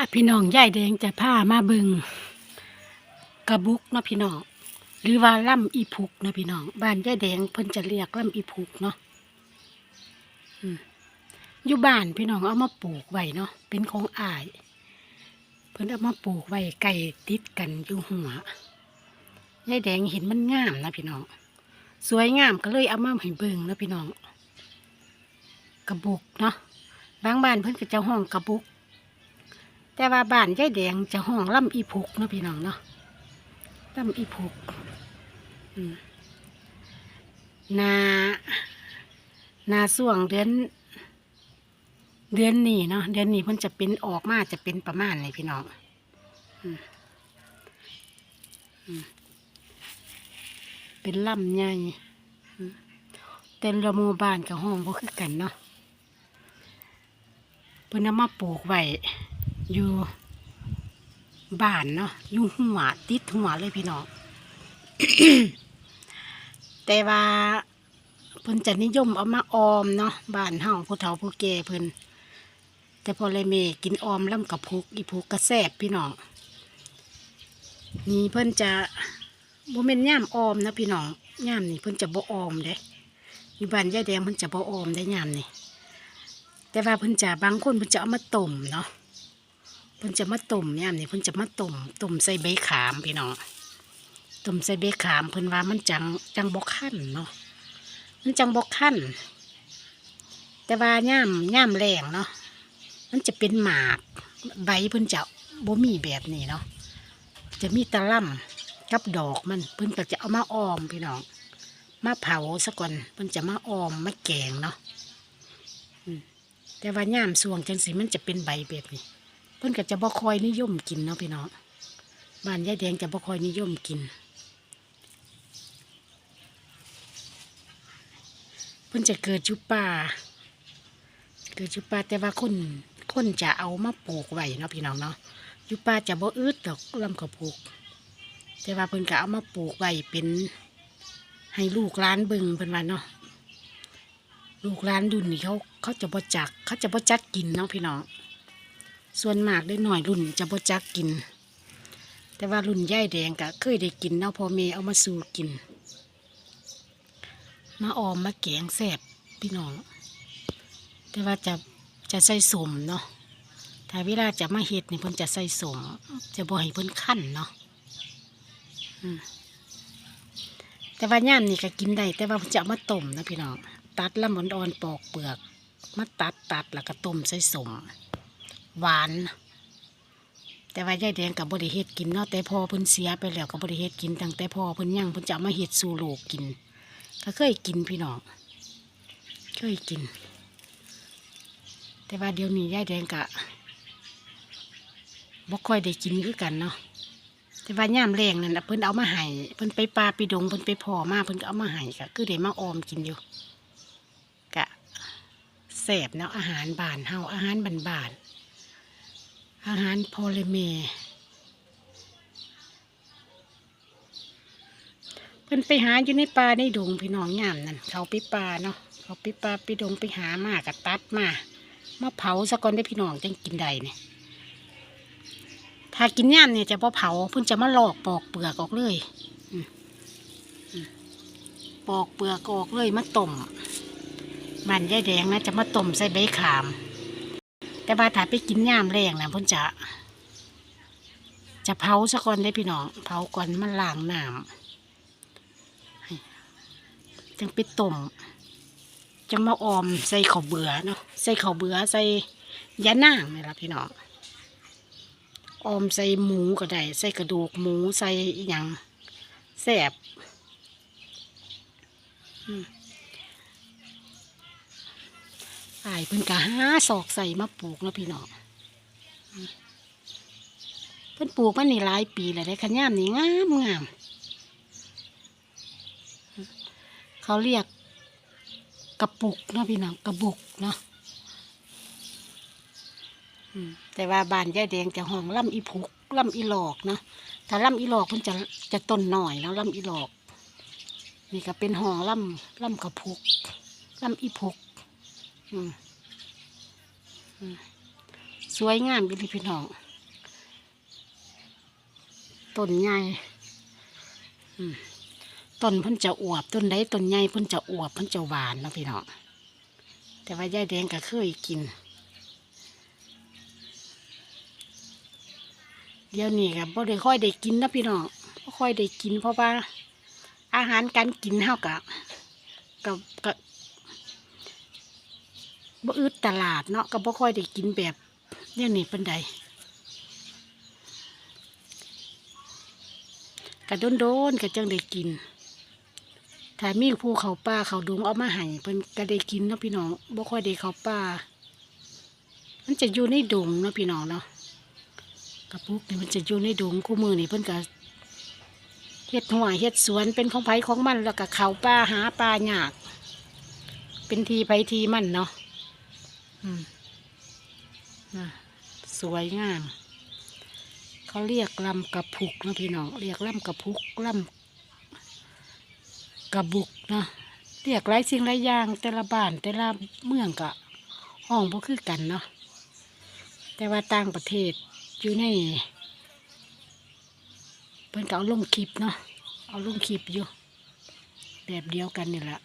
อะพี่น้องยายแดงจะพามาบิงกระบุกเนาะพี่น้องหรือว่าล่ำอีพุกเนาะพี่น้องบ้านยายแดงเพิ่นจะเรียกล่ำอีพุกเนาะอยู่บ้านพี่น้องเอามาปลูกไว้เนาะเป็นของอาย เพิ่นเอามาปลูกไว้ไก่ติดกันอยู่หัวยายแดงเห็นมันงามนะพี่น้องสวยงามก็เลยเอามาให้เบิงเนาะพี่น้องกระบุกเนาะบางบ้านเพิ่นก็จะห้องกระบุก แต่ว่าบ้านยายแดงจะห้องล่ำอีพุกเนาะพี่น้องเนาะล่ำอีพุกนานาส่วงเดือน เดือนนี้เนาะเดือนนี้เพิ่นจะเป็นออกมาจะเป็นประมาณนี้พี่น้องเป็นล่ำใหญ่อืมแต่ละหมู่บ้านกับห้องบ่คือกันเนาะเพิ่นเอามาปลูกไว้ อยู่บ้านเนาะอยู่หัวติดหัวเลยพี่น้องแต่ว่าเพิ่นจะนิยมเอามาออมเนาะบ้านเฮาผู้เฒ่าผู้แก่เพิ่นแต่พอเลยเมกินออมล่ำกับพุกอีพุกกระแซบพี่น้องนี่เพิ่นจะบ่แม่นย่ามออมนะพี่น้องย่ามนี่เพิ่นจะบ่ออมเด้อยู่บ้านยายแดงเพิ่นจะบ่ออมได้ย่ามนี่แต่ว่าเพิ่นจะบางคนเพิ่นจะเอามาต้มเนาะ เพิ่นจะมาต้มย่ามนี่เพิ่นจะมาต้มต้มใส่ใบขามพี่น้องต้มใส่ใบขามเพิ่นว่ามันจังจังบ่คั่นเนาะมันจังบ่คั่นแต่ว่าย่ามย่ามแรงเนาะมันจะเป็นหมากใบเพิ่นจะบ่มีแบบนี้เนาะจะมีตะล่ำกับดอกมันเพิ่นก็จะเอามาออมพี่น้องมาเผาซะก่อนเพิ่นจะมาออมมาแกงเนาะแต่ว่าย่ามสวงจังสีมันจะเป็นใบแบบนี้ เพิ่นก็จะบ่คอยนิยมกินเนาะพี่น้องบ้านยายแดงจะบ่คอยนิยมกิน เพิ่นจะเกิดอยู่ป่าเกิดอยู่ป่าแต่ว่าคนคนจะเอามาปลูกไว้เนาะพี่น้องเนาะอยู่ป่าจะบ่อึดดอกลำกระปลูก แต่ว่าเพิ่นก็เอามาปลูกไว้เป็น ให้ลูกหล้านบิ่งเพิ่นว่าเนาะลูกหล้านรุ่นนี่เขาเขาจะบ่จัก เขาจะบ่จักกินเนาะพี่น้อง ส่วนมากได้หน่อยรุ่นจะบ่จักกิน แต่ว่ารุ่นย่ายแดงก็เคยได้กินเนาะพ่อแม่เอามาสู่กิน มาออมมาแกงแซ่บพี่น้อง แต่ว่าจะจะใส่สมเนาะถ้าเวลาจะมาเห็ดนี่เพิ่นจะใส่สมจะบ่ให้เพิ่นขั้นเนาะอืมแต่ว่าย่ามนี่ก็กินได้แต่ว่าจะมาต้มนะพี่น้อง ตัดลำอ่อนปอกเปลือก มาตัดตัดแล้วก็ต้มใส่สม หวาน แต่ว่ายายแดงกับบริเฮ็ดกินเนาะแต่พอเพิ่นเสียไปแล้วกับบริเฮ็ดกินตั้งแต่พอเพิ่นยังเพิ่นจะเอามาเฮ็ดสู่ลูกกิน ก็เคยกินพี่น้องเคยกิน แต่ว่าเดี๋ยวนี้ยายแดงกะบ่ค่อยได้กินคือกันเนาะแต่ว่าย่ามแรงนั่นนะเพิ่นเอามาให้เพิ่นไปปลาไปดงเพิ่นไปพ่อมาเพิ่นก็เอามาให้ก็คือได้มาออมกินอยู่กะแซ่บเนาะอาหารบานเฮาอาหารบ้าน อาหารพอลยเมเพิ่นไปหาอยู่ในป่าในดงพี่น้องย่ามนั่นเขาไปป่าเนาะเขาไปป่าไปดงไปหามากระตัดมามาเผาซะก่อนได้พี่น้องจังกินได้เนี่ยถ้ากินย่ามเนี่ยจะพอเผาเพิ่นจะมาลอกปอกเปลือกออกเลยอืมอืมปอกเปลือกออกเลยมาต้มมันยายแดงนะจะมาต้มใส่ใบขาม แต่ว่าถ้าไปกินย่ามแรงนะเพิ่นจะ จะเผาซะก่อนได้พี่น้อง เผาก่อนมันล้างน้ำจังไปต้มจังมาออมใส่ข้าวเบื่อเนาะใส่ข้าวเบื่อใส่ยานางนี่ละพี่น้องออมใส่หมูก็ได้ใส่กระดูกหมูใส่อหยังแซ่บอืม อายเพิ่นกะหาศอกใส่มาปลูกเนาะพี่น้องเพิ่นปลูกมานี่หลายปีแล้วได้ขย่ามนี่งามงามเขาเรียกกระปุกเนาะพี่น้องกระบุกเนาะแต่ว่าบานยายแดงจะห้องล่ำอีพุกล่ำอีหลอกเนาะถ้าล่ำอีหลอกมันจะจะต้นหน่อยแล้วล่ำอีหลอก นี่ก็เป็นห้องล่ำล่ำกระพุกล่ำอีพุก สวยงามดีพี่น้องต้นใหญ่ต้นเพิ่นจะอวบต้นใดต้นใหญ่เพิ่นจะอวบเพิ่นจะหวานนะพี่น้องแต่ว่ายายแดงก็เคยกิน เดี๋ยวนี้ก็บ่ได้ค่อยได้กินนะพี่น้องบ่ค่อยได้กินเพราะว่า อาหารการกินเฮาก็ก็ก็บ่ อึดตลาดเนาะก็บ่ค่อยได้กินแบบเนี่ยนี่ปานใดก็โดนๆก็จังได้กิน ถ้ามีภูเขาป่าเขาดงเอามาให้เพิ่นก็ได้กินเนาะพี่น้องบ่ค่อยได้เขาป่ามันจะอยู่ในดงเนาะพี่น้องเนาะกระปุกนี่มันจะอยู่ในดงคู่มือนี่เพิ่นก็เฮ็ดหัวเฮ็ดสวนเป็นของไผของมันแล้วก็เขาป่าหาปลาหยาก เป็นทีไผทีมันเนาะ นะสวยงาม เขาเรียกลำกระพุกนะพี่น้อง เรียกลำกระพุกลำกระบุกนะเรียกหลายสิ่งหลายอย่างแต่ละบ้านแต่ละเมืองก็ห้องบ่คือกันเนาะแต่ว่าต่างประเทศอยู่ในเพิ่นก็เอาลงคลิปเนาะเอาลงคลิปอยู่ แบบเดียวกันนี่แหละ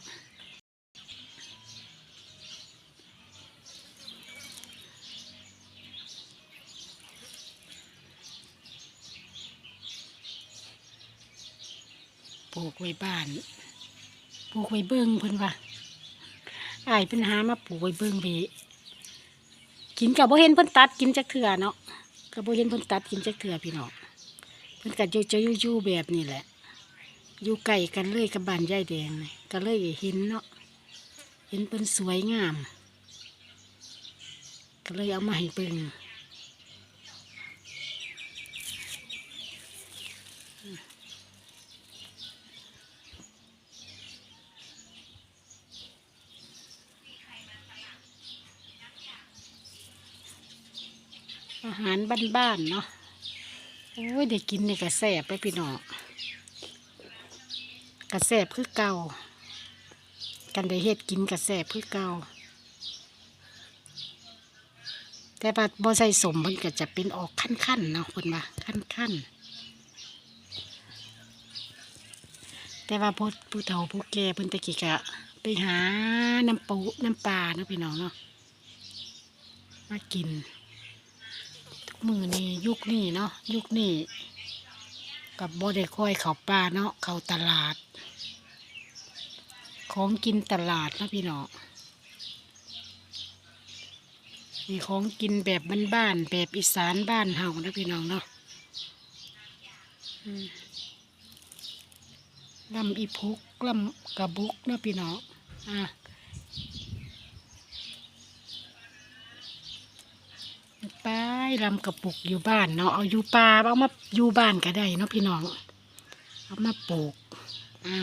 ปลูกไว้บ้าน ปลูกไว้เบิ้งเพิ่นว่าอ้ายเพิ่นหามาปลูกไว้เบิ้งไปกินกับโบเห็นเพิ่นตัดกินจักเถื่อเนาะก็บ่เห็นเพิ่นตัดกินจักเถื่อพี่น้องเพิ่นก็อยู่จะยู่อยู่แบบนี้แหละ อยู่ใกล้กันเลยกับบ้านยายแดงนี่ก็เลยเห็นเนาะเห็นเพิ่นสวยงาม ก็เลยเอามาให้เบิ่ง หารบ้านๆเนาะโอ้ยได้กินในกระแสบไปพี่น้องกระแสบคือเก่า กันได้เฮ็ดกินกระแสบคือเก่าแต่ว่าบ่ใส่สมมันก็จะเป็นออกขั้นๆเนาะเพิ่นว่าขั้นๆแต่ว่าผู้ผู้เฒ่าผู้แก่เพิ่นตะกี้ก็ไปหาน้ำปูน้ำปลาเนาะพี่น้องเนาะมากิน มือนี่ยุคนี้เนาะยุคนี้กับโบได้ค่อยเขาป่าเนาะเขาตลาด ของกินตลาดนะพี่น้องมีของกินแบบบ้านๆแบบอีสานบ้านเฮานะพี่น้องเนาะลำอีพุกลำกระบุกนะพี่น้องอะ ไปลำกระปุกอยู่บ้านเนาะเอาอยู่ป่าเอามาอยู่บ้านก็ได้เนาะพี่น้อง เอามาปลูกอะ